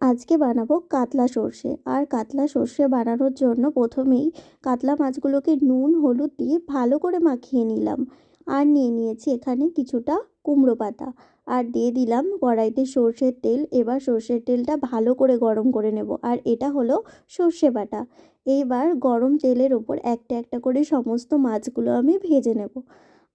আজকে বানাবো কাতলা সর্ষে। আর কাতলা সর্ষে বানানোর জন্য প্রথমেই কাতলা মাছগুলোকে নুন, হলুদ দিয়ে ভালো করে মাখিয়ে নিলাম। আর নিয়ে নিয়েছি এখানে কিছুটা কুমড়ো পাতা। আর দিয়ে দিলাম কড়াইতে সর্ষের তেল। এবার সর্ষের তেলটা ভালো করে গরম করে নেব। আর এটা হলো সর্ষে বাটা। এইবার গরম তেলের ওপর একটা একটা করে সমস্ত মাছগুলো আমি ভেজে নেব।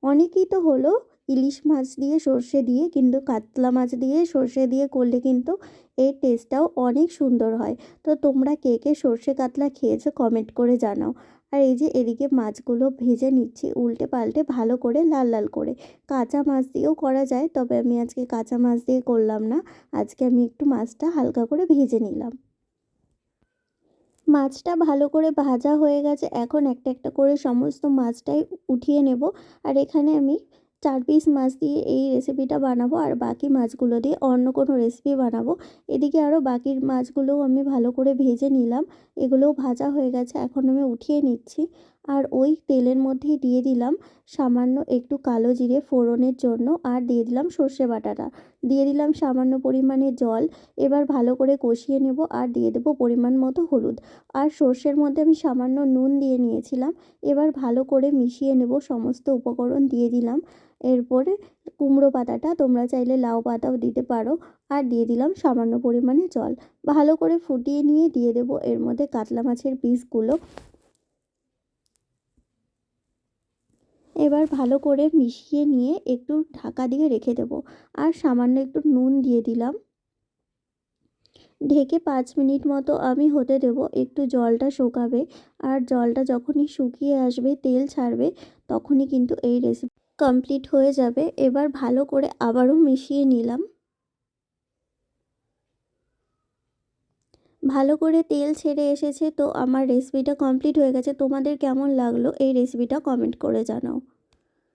অনেকেই তো হলো ইলিশ মাছ দিয়ে সর্ষে দিয়ে কিন্তু, কাতলা মাছ দিয়ে সর্ষে দিয়ে করলে কিন্তু এর টেস্টটাও অনেক সুন্দর হয়। তো তোমরা কে কে সর্ষে কাতলা খেয়েছো কমেন্ট করে জানাও। আর এই যে এদিকে মাছগুলো ভেজে নিচ্ছি উল্টে পাল্টে ভালো করে লাল লাল করে। কাঁচা মাছ দিয়েও করা যায়, তবে আমি আজকে কাঁচা মাছ দিয়ে করলাম না। আজকে আমি একটু মাছটা হালকা করে ভেজে নিলাম। মাছটা ভালো করে ভাজা হয়ে গেছে। এখন একটা একটা করে সমস্ত মাছটাই উঠিয়ে নেব। আর এখানে আমি চার পিস মাছ দিয়ে এই রেসিপিটা বানাবো আর বাকি মাছগুলো দিয়ে অন্য কোনো রেসিপি বানাবো। এদিকে আরও বাকির মাছগুলোও আমি ভালো করে ভেজে নিলাম। এগুলোও ভাজা হয়ে গেছে, এখন আমি উঠিয়ে নিচ্ছি। আর ওই তেলের মধ্যেই দিয়ে দিলাম সামান্য একটু কালো জিরে ফোড়নের জন্য আর দিয়ে দিলাম সর্ষে বাটাটা। দিয়ে দিলাম সামান্য পরিমাণে জল, এবার ভালো করে কষিয়ে নেব আর দিয়ে দেবো পরিমাণ মতো হলুদ। আর সর্ষের মধ্যে আমি সামান্য নুন দিয়ে নিয়েছিলাম, এবার ভালো করে মিশিয়ে নেব সমস্ত উপকরণ দিয়ে দিলাম। এরপরে কুমড়ো পাতাটা তোমরা চাইলে লাউ পাতাও দিতে পারো। আর দিয়ে দিলাম সামান্য পরিমাণে জল। ভালো করে ফুটিয়ে নিয়ে দিয়ে দেবো এর মধ্যে কাতলা মাছের পিসগুলো। এবার ভালো করে মিশিয়ে নিয়ে একটু ঢাকা দিয়ে রেখে দেব। আর সামান্য একটু নুন দিয়ে দিলাম। ঢেকে পাঁচ মিনিট মতো আমি হতে দেব, একটু জলটা শুকাবে। আর জলটা যখনই শুকিয়ে আসবে, তেল ছাড়বে, তখনই কিন্তু এই রেসিপি কমপ্লিট হয়ে যাবে, এবার ভালো করে আবারও মিশিয়ে নিলাম। ভালো করে তেল ছেড়ে এসেছে, তো আমার রেসিপিটা কমপ্লিট হয়ে গেছে। তোমাদের কেমন লাগল এই রেসিপিটা কমেন্ট করে জানাও।